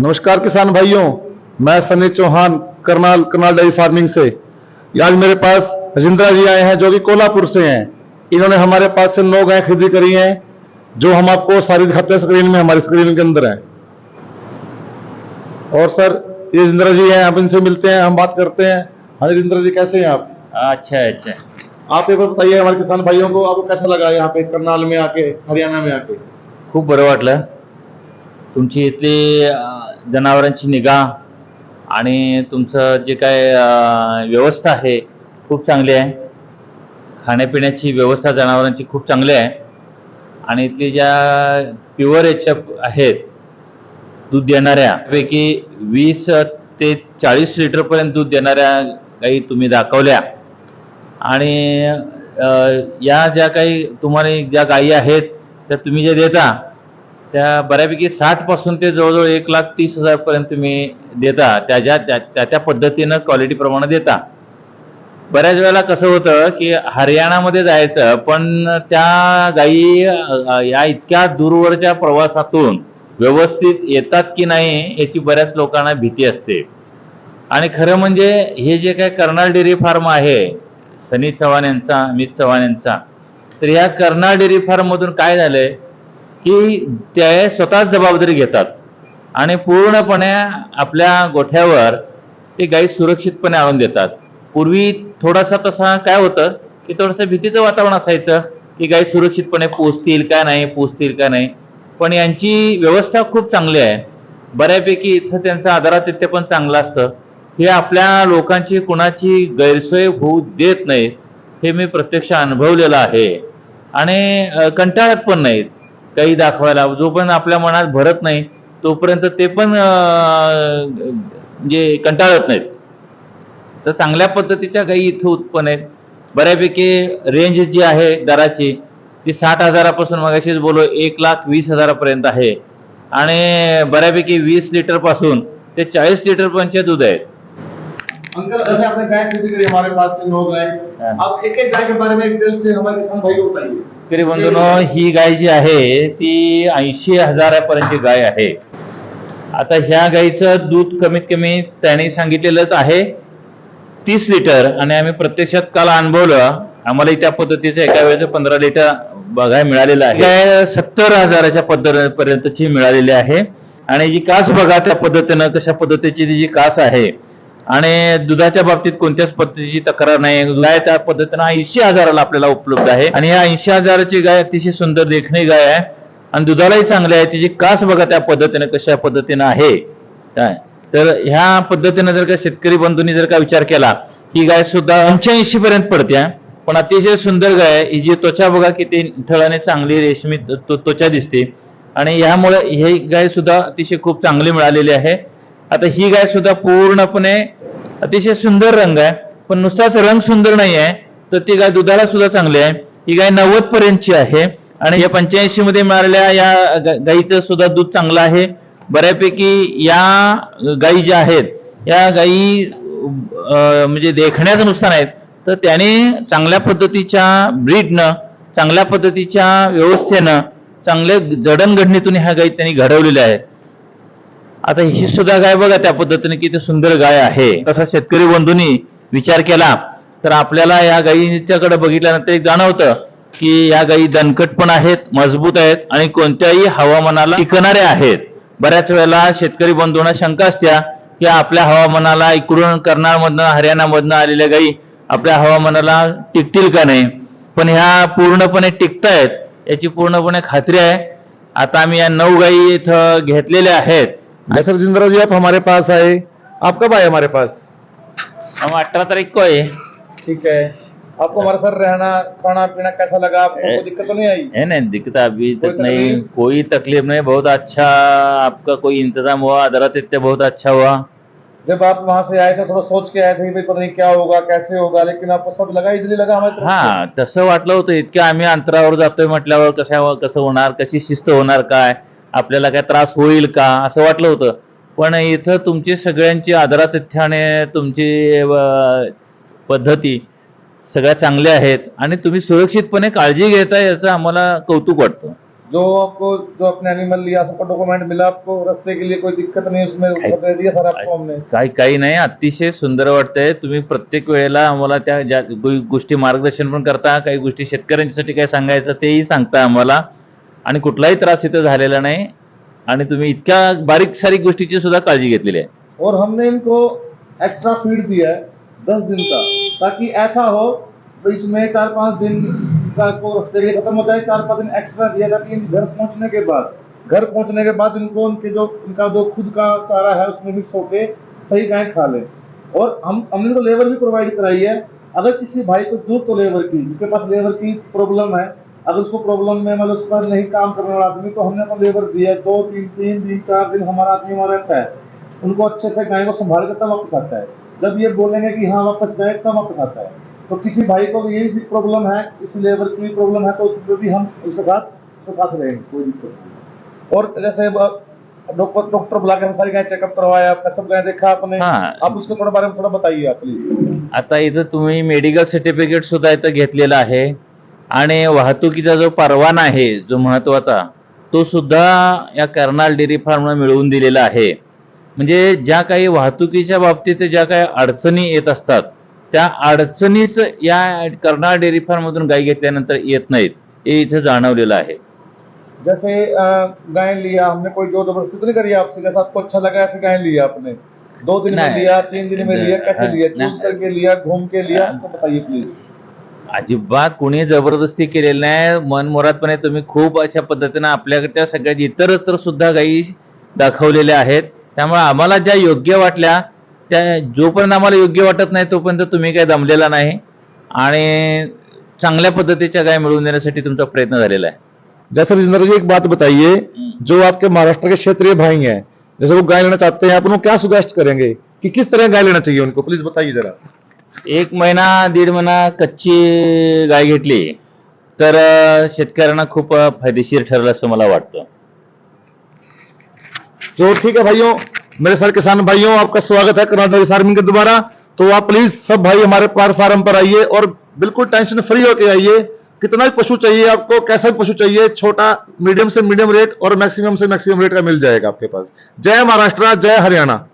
नमस्कार किसान भाइयों मैं सनी चौहान करनाल करनाल डेयरी फ़ार्मिंग से। आज मेरे पास रजिंद्रा जी आए हैं जो कि कोल्हापुर से हैं। इन्होंने हमारे पास से नौ गाय खरीदी करी हैं जो हम आपको सारी दिखाते हैं स्क्रीन में हमारी स्क्रीन के अंदर है। और सर ये रजिंद्रा जी हैं आप इनसे मिलते हैं हम बात करते हैं। हाँ रजिंद्रा जी कैसे हैं आप? अच्छा अच्छा। आप एक बार बताइए हमारे किसान भाइयों को आपको कैसा लगा यहाँ पे करनाल में आके हरियाणा में आके? खूब खूप बरं वाटलं तुमची इथली जनावरांची निगा आणि तुमचं जे काय व्यवस्था आहे खूप चांगली आहे. खाण्यापिण्याची व्यवस्था जनावरांची खूप चांगली आहे. आणि इथली ज्या प्युअर याच्या आहेत दूध देणाऱ्या पैकी वीस ते चाळीस लिटरपर्यंत दूध देणाऱ्या गाई तुम्ही दाखवल्या. आणि या ज्या काही तुम्हाला ज्या गायी आहेत त्या तुम्ही ज्या देता त्या बऱ्यापैकी साठपासून ते जवळजवळ एक लाख तीस हजार पर्यंत तुम्ही देता. त्याच्या त्या त्या त्या पद्धतीनं क्वालिटी प्रमाणे देता. बऱ्याच वेळेला कसं होतं की हरियाणामध्ये जायचं पण त्या गायी या इतक्या दूरवरच्या प्रवासातून व्यवस्थित येतात की नाही याची बऱ्याच लोकांना भीती असते. आणि खरं म्हणजे हे जे काय कर्नाल डेअरी फार्म आहे सनी चव्हाण यांचा अमित चव्हाण यांचा तर या कर्नाल डेअरी फार्ममधून काय झालंय? की ते स्वतःच जबाबदारी घेतात. आणि पूर्णपणे आपल्या गोठ्यावर ते गाई सुरक्षितपणे आणून देतात. पूर्वी थोडासा तसा काय होतं की थोडंसं भीतीचं वातावरण असायचं की गाई सुरक्षितपणे पोचतील का नाही पोचतील का नाही. पण यांची व्यवस्था खूप चांगली आहे. बऱ्यापैकी इथं त्यांचं आदरातिथ्य पण चांगलं असतं. हे आपल्या लोकांची कुणाची गैरसोय होऊ देत नाही हे मी प्रत्यक्ष अनुभवलेलं आहे. आणि कंटाळत पण नाहीत. काही दाखवायला. जोपर्यंत आपल्या मनात भरत नाही तोपर्यंत ते पण म्हणजे कंटाळत नाहीत. तर चांगल्या पद्धतीच्या गायी इथं उत्पन्न आहेत. बऱ्यापैकी रेंज जी आहे दराची ती साठ हजारापासून मगाशीच बोलो एक लाख वीस हजारापर्यंत आहे. आणि बऱ्यापैकी वीस लिटरपासून ते चाळीस लिटर पर्यंतचे दूध आहे. अंकल आपने गाय खरीदी करी हमारे पास से नौ गाय। आप एक एक गाय के बारे में डिटेल से हमारे किसान भाई को बताइए। शेतकरी बंधूनो ही गाय जी आहे ती ऐंशी हजारापर्यंतची गाय आहे. आता ह्या गायीचं दूध कमीत कमी त्याने सांगितलेलंच आहे तीस लिटर. आणि आम्ही प्रत्यक्षात काल अनुभवलं आम्हाला त्या पद्धतीचं एका वेळेचं पंधरा लिटर बघायला मिळालेलं आहे. गाय सत्तर हजाराच्या पद्धतीपर्यंतची मिळालेली आहे. आणि जी कास बघा त्या पद्धतीनं कशा पद्धतीची जी कास आहे आणि दुधाच्या बाबतीत कोणत्याच पद्धतीची तक्रार नाही. गाय त्या पद्धतीनं ऐंशी हजाराला आपल्याला उपलब्ध आहे. आणि या ऐंशी हजाराची गाय अतिशय सुंदर देखणी गाय आहे. आणि दुधालाही चांगली आहे. तिची कास बघा त्या पद्धतीने कशा पद्धतीनं आहे. काय? तर ह्या पद्धतीनं जर का शेतकरी बंधूंनी जर का विचार केला ही गाय सुद्धा पंच्याऐंशी पर्यंत पडते पण अतिशय सुंदर गाय आहे. ही जी त्वचा बघा किती थळाने चांगली रेशमी त्वचा दिसते. आणि ह्यामुळे ही गाय सुद्धा अतिशय खूप चांगली मिळालेली आहे. आता ही गाय सुद्धा पूर्णपणे अतिशय सुंदर रंग आहे. पण नुसताच रंग सुंदर नाही आहे तर ती गाय दुधाला सुद्धा चांगली आहे. ही गाय नव्वद पर्यंतची आहे. आणि या पंच्याऐंशी मध्ये मिळालेल्या या गाईचं सुद्धा दूध चांगलं आहे. बऱ्यापैकी या गायी ज्या आहेत या गायी म्हणजे देखण्याचं नुकसान आहेत. तर त्याने चांगल्या पद्धतीच्या ब्रीडनं चांगल्या पद्धतीच्या व्यवस्थेनं चांगल्या जडणघडणीतून ह्या गायी त्यांनी घडवलेल्या आहेत. आता ही सुद्धा गाय बघा त्या पद्धतीने किती सुंदर गाय आहे. तसा शेतकरी बंधूंनी विचार केला तर आपल्याला या गायीच्याकडे बघितल्यानंतर एक जाणवतं की या गायी दणकट पण आहेत मजबूत आहेत आणि कोणत्याही हवामानाला टिकणाऱ्या आहेत. बऱ्याच वेळेला शेतकरी बंधूंना शंका असत्या की आपल्या हवामानाला इकडून कर्नाळमधनं हरियाणामधनं आलेल्या गायी आपल्या हवामानाला टिकतील का नाही? पण ह्या पूर्णपणे टिकतायत याची पूर्णपणे खात्री आहे. आता आम्ही या नऊ गायी इथं घेतलेल्या आहेत. जैसे रजिंद्रा जी आप हमारे पास आए। आप कब आए हमारे पास? हम अठारह तारीख को आए। ठीक है। आपको हमारे साथ रहना खाना पीना कैसा लगा? आपको कोई दिक्कत तो नहीं आई? है नहीं दिक्कत अभी तक नहीं कोई तकलीफ़ नहीं बहुत अच्छा आपका कोई इंतज़ाम हुआ आदरातिथ्य बहुत अच्छा हुआ। जब आप वहाँ से आए थे थोड़ा सोच के आए थे कि भाई पता नहीं क्या होगा कैसे होगा लेकिन आपको सब लगा इजिली लगा हमारे तरफ़ से? हा तसं वाटलं होतं इतक्या आम्ही अंतरावर जातोय म्हटल्यावर कशा कसं होणार कशी शिस्त होणार काय? आपल्याला काय त्रास होईल का? असं वाटलं होतं. पण इथं तुमची सगळ्यांची आदरातिथ्याने तुमची पद्धती सगळ्या चांगल्या आहेत आणि तुम्ही सुरक्षितपणे काळजी घेताय याचं आम्हाला कौतुक वाटतं. जो आपको जो अपने एनिमल लिया सबका डॉक्यूमेंट मिला आपको रस्ते के लिए कोई दिक्कत नहीं उसमें दे दिया सर आपको हमने काही काही नाही अतिशय सुंदर वाटतंय. तुम्ही प्रत्येक वेळेला आम्हाला त्या ज्या गोष्टी मार्गदर्शन पण करता काही गोष्टी शेतकऱ्यांसाठी काय सांगायचं तेही सांगता आम्हाला. आणि कुठलाही त्रास इथं झालेला नाही. आणि तुम्ही इतक्या बारीक सारीक गोष्टीची सुद्धा काळजी घेतलेली आहे. और हमने इनको एक्स्ट्रा फ़ीड दिया दस दिन का, ताकि ऐसा हो तो इसमें चार पाँच दिन का इसको रस्ते के खत्म हो जाए, चार पाँच दिन एक्स्ट्रा दिया ताकि इन घर पहुँचने के बाद। घर पहुँचने के बाद इनको उनके जो इनका जो खुद का चारा है उसमें मिक्स होके सही गाय खा ले। और हम, हमने इनको लेबर भी प्रोवाइड कराई है। अगर किसी भाई को ज़रूरत तो लेबर की, जिसके पास लेबर की प्रॉब्लम है अगर उसको प्रॉब्लम में मतलब उसका नहीं काम करने वाला आदमी तो हमने अपना लेबर दिया है। दो तीन तीन दिन चार दिन हमारा आदमी वहाँ रहता है। उनको अच्छे से गाय को संभाल कर तब वापस आता है। जब ये बोलेंगे कि हाँ वापस जाए तब वापस आता है। तो किसी भाई को भी यही प्रॉब्लम है इसी लेबर की प्रॉब्लम है तो उसमें भी हम उसके साथ उसके साथ रहेंगे कोई दिक्कत नहीं और जैसे डॉक्टर डॉक्टर बुला के हम सारी गाय चेकअप करवाया आपका सब गाय देखा आपने। हाँ। आप उसके थोड़ा बारे में थोड़ा बताइए आप प्लीज़ आता इथं तुम्ही मेडिकल सर्टिफिकेट सुद्धा इथं घेतलेला आहे. आणि वाहतुकीचा जो परवाना आहे जो महत्त्वाचा तो सुद्धा या कर्नाल डेअरी फार्मला मिळवून दिलेला आहे. म्हणजे ज्या काही वाहतुकीच्या बाबतीत ज्या काही अडचणी येत असतात त्या अडचणीच या कर्नाल डेअरी फार्ममधून गाय घेतल्यानंतर येत नाहीत हे इथं जाणवलेलं आहे. जैसे गाय लिया हमने कोई जोर जबरदस्ती तो नहीं करी आपसे जैसा आपको अच्छा लगा ऐसे गाय लिया आपने? दो दिन में। लिया तीन दिन में लिया कैसे। लिया? चूज। करके लिया घूम के लिया सब बताइए प्लीज अजिबात कुणी जबरदस्ती केलेली नाही. मनमुरादपणे तुम्ही खूप अशा पद्धतीनं आपल्याकडच्या सगळ्या इतरत्र सुद्धा गायी दाखवलेल्या आहेत. त्यामुळे आम्हाला ज्या योग्य वाटल्या त्या जोपर्यंत आम्हाला योग्य वाटत नाही तोपर्यंत तुम्ही काही दमलेला नाही. आणि चांगल्या पद्धतीच्या गाय मिळवून देण्यासाठी तुमचा प्रयत्न झालेला आहे. जैसे राजेंद्र जी एक बात बताइए जो आपके महाराष्ट्र के क्षेत्रीय भाई हैं जैसे वो गाय लेना चाहते हैं आप उनको क्या सुगेस्ट करेंगे? कि किस तरह गाय लेना चाहिए उनको? प्लीज बताइए जरा। एक महिना, दीड महिना कच्ची गाय घेतली, तर शेतकऱ्यांना खूप फायदेशीर ठरेल असं मला वाटतं. तो ठीक है भाइयों मेरे सारे किसान भाइयों आपका स्वागत है कर्नाटक फ़ार्मिंग के द्वारा. तो आप प्लीज़ सब भाई हमारे पार फार्म पर आइए और बिल्कुल टेंशन फ्री होके आइए. कितना भी पशु चाहिए आपको, कैसा भी पशु चाहिए, छोटा मीडियम से मीडियम रेट और मैक्सिमम से मैक्सिमम रेट का मिल जाएगा आपके पास. जय महाराष्ट्र, जय हरियाणा.